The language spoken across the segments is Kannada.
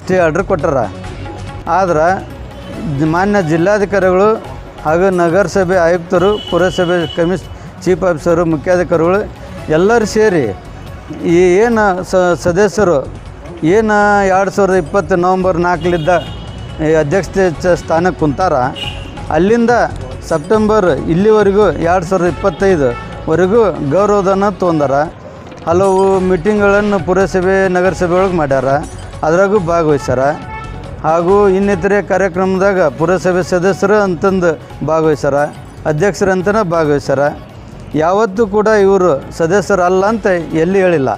ಸ್ಟೇ ಆರ್ಡ್ರ್ ಕೊಟ್ಟಾರ. ಆದ್ರೆ ಮಾನ್ಯ ಜಿಲ್ಲಾಧಿಕಾರಿಗಳು ಹಾಗೂ ನಗರಸಭೆ ಆಯುಕ್ತರು, ಪುರಸಭೆ ಕಮಿಷ್ ಚೀಫ್ ಆಫೀಸರು ಮುಖ್ಯಾಧಿಕಾರಿಗಳು ಎಲ್ಲರೂ ಸೇರಿ ಈ ಏನು ಸದಸ್ಯರು ಏನು ಎರಡು ಸಾವಿರದ ಇಪ್ಪತ್ತು ನವಂಬರ್ ನಾಲ್ಕಲಿದ್ದ ಅಧ್ಯಕ್ಷತೆ ಸ್ಥಾನಕ್ಕೆ ಕುಂತಾರ. ಅಲ್ಲಿಂದ ಸೆಪ್ಟೆಂಬರ್ ಇಲ್ಲಿವರೆಗೂ ಎರಡು ಸಾವಿರದ ಇಪ್ಪತ್ತೈದುವರೆಗೂ ಗೌರವಧನ ತೊಂದಾರ. ಹಲವು ಮೀಟಿಂಗ್ಗಳನ್ನು ಪುರಸಭೆ ನಗರಸಭೆ ಒಳಗೆ ಮಾಡ್ಯಾರ. ಅದ್ರಾಗೂ ಭಾಗವಹಿಸ್ಯಾರ. ಹಾಗೂ ಇನ್ನಿತರೆ ಕಾರ್ಯಕ್ರಮದಾಗ ಪುರಸಭೆ ಸದಸ್ಯರು ಅಂತಂದು ಭಾಗವಹಿಸ್ಯಾರ. ಅಧ್ಯಕ್ಷರು ಅಂತಲೇ ಭಾಗವಹಿಸ್ಯಾರ. ಯಾವತ್ತೂ ಕೂಡ ಇವರು ಸದಸ್ಯರಲ್ಲ ಅಂತ ಎಲ್ಲಿ ಹೇಳಿಲ್ಲ.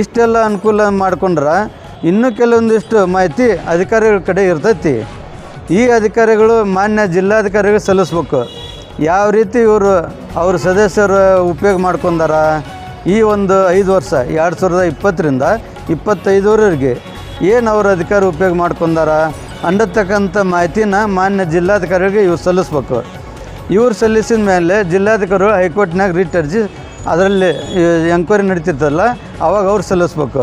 ಇಷ್ಟೆಲ್ಲ ಅನುಕೂಲ ಮಾಡ್ಕೊಂಡ್ರೆ ಇನ್ನೂ ಕೆಲವೊಂದಿಷ್ಟು ಮಾಹಿತಿ ಅಧಿಕಾರಿಗಳ ಕಡೆ ಇರ್ತೈತಿ. ಈ ಅಧಿಕಾರಿಗಳು ಮಾನ್ಯ ಜಿಲ್ಲಾಧಿಕಾರಿಗಳು ಸಲ್ಲಿಸ್ಬೇಕು. ಯಾವ ರೀತಿ ಇವರು ಅವ್ರ ಸದಸ್ಯರು ಉಪಯೋಗ ಮಾಡ್ಕೊಂಡಾರ. ಈ ಒಂದು ಐದು ವರ್ಷ, ಎರಡು ಸಾವಿರದ ಇಪ್ಪತ್ತರಿಂದ ಇಪ್ಪತ್ತೈದರವರೆಗೆ ಏನು ಅವ್ರ ಅಧಿಕಾರ ಉಪಯೋಗ ಮಾಡ್ಕೊಂಡಾರ? ಅನ್ನತಕ್ಕಂಥ ಮಾಹಿತಿನ ಮಾನ್ಯ ಜಿಲ್ಲಾಧಿಕಾರಿಗೆ ಇವ್ರು ಸಲ್ಲಿಸ್ಬೇಕು. ಇವ್ರು ಸಲ್ಲಿಸಿದ ಮೇಲೆ ಜಿಲ್ಲಾಧಿಕಾರಿ ಹೈಕೋರ್ಟ್ನಾಗ ರಿಟ್ ಅರ್ಜಿ ಅದರಲ್ಲಿ ಎಂಕ್ವೈರಿ ನಡೀತಿರ್ತಲ್ಲ ಅವಾಗ ಅವ್ರು ಸಲ್ಲಿಸ್ಬೇಕು.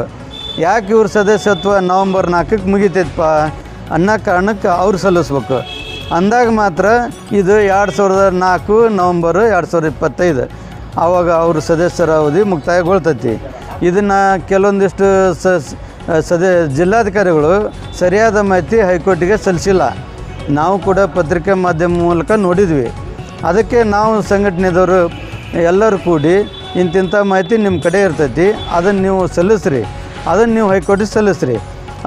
ಯಾಕೆ ಇವ್ರ ಸದಸ್ಯತ್ವ ನವಂಬರ್ ನಾಲ್ಕಕ್ಕೆ ಮುಗಿತೈತಪ್ಪ? ಅನ್ನೋ ಕಾರಣಕ್ಕೆ ಅವ್ರು ಸಲ್ಲಿಸ್ಬೇಕು. ಅಂದಾಗ ಮಾತ್ರ ಇದು ಎರಡು ಸಾವಿರದ ನಾಲ್ಕು ನವಂಬರ್ ಎರಡು ಸಾವಿರದ ಇಪ್ಪತ್ತೈದು. ಆವಾಗ ಅವ್ರ ಸದಸ್ಯರ ಅವಧಿ ಮುಕ್ತಾಯಗೊಳ್ತೈತಿ. ಇದನ್ನು ಕೆಲವೊಂದಿಷ್ಟು ಸ ಸದ ಜಿಲ್ಲಾಧಿಕಾರಿಗಳು ಸರಿಯಾದ ಮಾಹಿತಿ ಹೈಕೋರ್ಟಿಗೆ ಸಲ್ಲಿಸಿಲ್ಲ. ನಾವು ಕೂಡ ಪತ್ರಿಕೆ ಮಾಧ್ಯಮ ಮೂಲಕ ನೋಡಿದ್ವಿ. ಅದಕ್ಕೆ ನಾವು ಸಂಘಟನೆದವರು ಎಲ್ಲರೂ ಕೂಡಿ ಇಂತಿಂಥ ಮಾಹಿತಿ ನಿಮ್ಮ ಕಡೆ ಇರ್ತೈತಿ, ಅದನ್ನು ನೀವು ಸಲ್ಲಿಸ್ರಿ, ಅದನ್ನು ನೀವು ಹೈಕೋರ್ಟಿಗೆ ಸಲ್ಲಿಸ್ರಿ.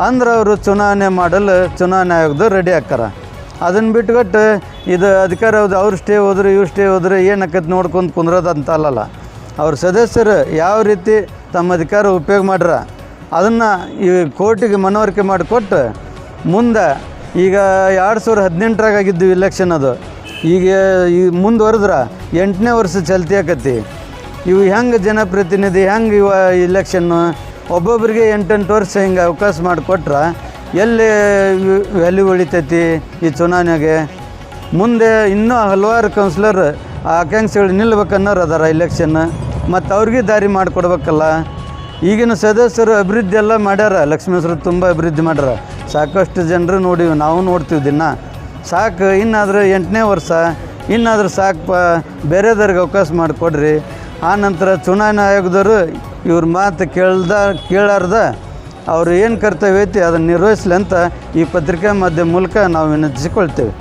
ಅಂದ್ರೆ ಅವರು ಚುನಾವಣೆ ಮಾಡಲು ಚುನಾವಣೆ ಆಯೋಗದವ್ರು ರೆಡಿ ಆಕ್ಕಾರ ಅದನ್ನು ಬಿಟ್ಟುಕೊಟ್ಟು ಇದು ಅಧಿಕಾರ ಹೌದು ಅವ್ರು ಸ್ಟೇ ಹೋದ್ರೆ ಇವ್ರು ಸ್ಟೇ ಹೋದ್ರೆ ಏನು ನೋಡ್ಕೊಂಡು ಕುಂದ್ರೋದು ಅಂತ ಅಲ್ಲಲ್ಲ. ಅವ್ರ ಸದಸ್ಯರು ಯಾವ ರೀತಿ ತಮ್ಮ ಅಧಿಕಾರ ಉಪಯೋಗ ಮಾಡ್ರ? ಅದನ್ನು ಈ ಕೋರ್ಟಿಗೆ ಮನವರಿಕೆ ಮಾಡಿಕೊಟ್ಟು ಮುಂದೆ ಈಗ ಎರಡು ಸಾವಿರದ ಹದಿನೆಂಟರಾಗ ಆಗಿದ್ದು ಇಲೆಕ್ಷನ್ ಅದು. ಈಗ ಈ ಮುಂದುವರೆದ್ರೆ ಎಂಟನೇ ವರ್ಷ ಚಲ್ತಿ ಆಕತಿ. ಇವು ಹೆಂಗೆ ಜನಪ್ರತಿನಿಧಿ, ಹೆಂಗೆ ಇವ ಇಲೆಕ್ಷನ್ನು ಒಬ್ಬೊಬ್ಬರಿಗೆ ಎಂಟೆಂಟು ವರ್ಷ ಹಿಂಗೆ ಅವಕಾಶ ಮಾಡಿಕೊಟ್ರೆ ಎಲ್ಲಿ ವ್ಯಾಲ್ಯೂ ಉಳಿತೈತಿ ಈ ಚುನಾವಣೆಗೆ? ಮುಂದೆ ಇನ್ನೂ ಹಲವಾರು ಕೌನ್ಸಿಲರ್ ಆಕಾಂಕ್ಷೆಗಳು ನಿಲ್ಬೇಕನ್ನೋರು ಅದಾರ ಇಲೆಕ್ಷನ್ ಮತ್ತು ಅವ್ರಿಗೆ ದಾರಿ ಮಾಡಿಕೊಡ್ಬೇಕಲ್ಲ ಈಗಿನ ಸದಸ್ಯರು ಅಭಿವೃದ್ಧಿ ಎಲ್ಲ ಮಾಡ್ಯಾರ ಲಕ್ಷ್ಮೇಶ್ವರ ತುಂಬ ಅಭಿವೃದ್ಧಿ ಮಾಡ್ಯಾರ. ಸಾಕಷ್ಟು ಜನರು ನೋಡಿವಿ ನಾವು ನೋಡ್ತೀವಿ ದಿನ. ಸಾಕು, ಇನ್ನಾದರೂ ಎಂಟನೇ ವರ್ಷ, ಇನ್ನಾದರೂ ಸಾಕಪ್ಪ ಬೇರೆದವ್ರಿಗೆ ಅವಕಾಶ ಮಾಡಿಕೊಡ್ರಿ. ಆ ನಂತರ ಚುನಾವಣಾ ಆಯೋಗದವರು ಇವ್ರ ಮಾತು ಕೇಳ್ದ, ಕೇಳಾರ್ದ, ಅವ್ರು ಏನು ಕರ್ತವ್ಯ ಐತಿ ಅದನ್ನು ನಿರ್ವಹಿಸ್ಲಿ ಅಂತ ಈ ಪತ್ರಿಕಾ ಮಾಧ್ಯಮ ಮೂಲಕ ನಾವು ವಿನಂತಿಸಿಕೊಳ್ತೇವೆ.